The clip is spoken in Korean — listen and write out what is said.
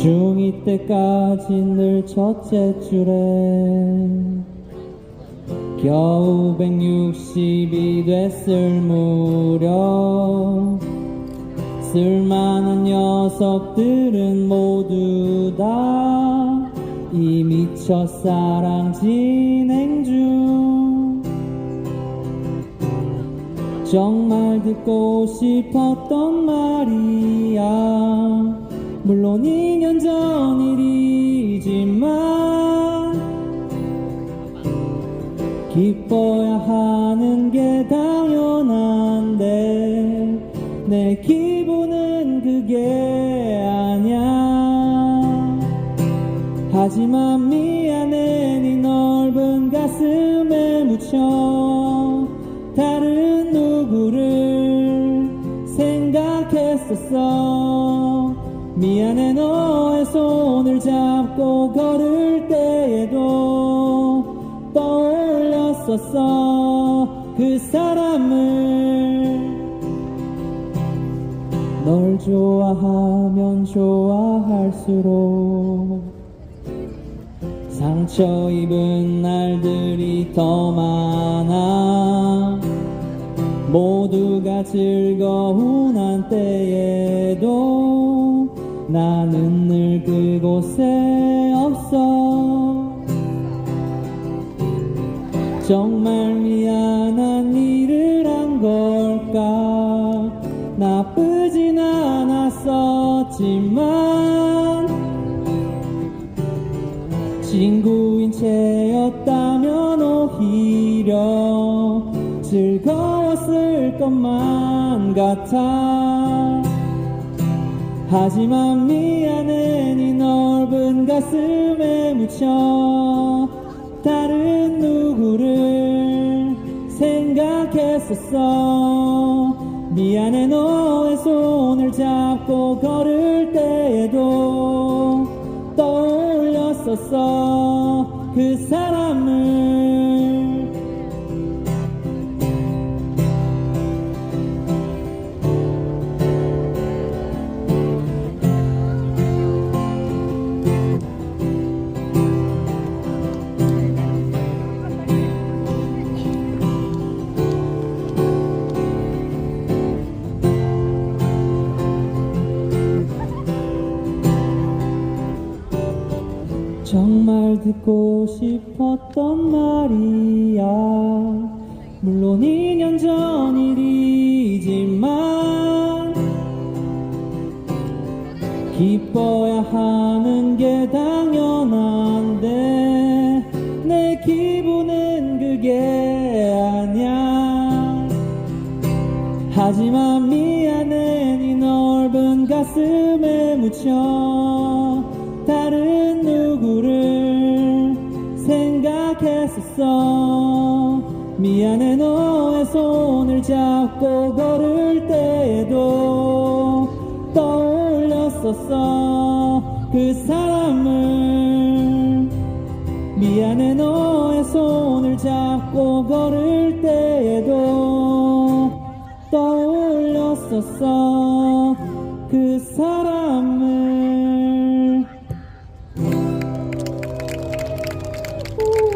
중2 때까지 늘 첫째 줄에 겨우 160이 됐을 무렵 쓸만한 녀석들은 모두 다 이미 첫사랑 진행 중 정말 듣고 싶었던 말이야 기뻐야 하는 게 당연한데 내 기분은 그게 아냐 하지만 미안해 네 넓은 가슴에 묻혀 다른 누구를 생각했었어. 미안해 너의 손을 잡고 걸을 때에도 떠올렸었어 그 사람을. 널 좋아하면 좋아할수록 상처 입은 날들이 더 많아. 모두가 즐거운 한때에도 나는 늘 그곳에 없어 정말 미안한 일을 한 걸까? 나쁘진 않았었지만 친구인 채였다면 오히려 즐거웠을 것만 같아. 하지만 미안해 네 넓은 가슴에 묻혀 다른 누구를 생각했었어? 미안해 너의 손을 잡고 걸을 때에도 떠올렸었어. 그 사람을 정말 듣고 싶었던 말이야. 물론 2년 전 일이지만 기뻐야 하는 게 당연한데 내 기분은 그게 아냐 하지만 미안해 네 넓은 가슴에 묻혀 했었어. 미안해 너의 손을 잡고 걸을 때에도 떠올렸었어. 그 사람을. 미안해 너의 손을 잡고 걸을 때에도 떠올렸었어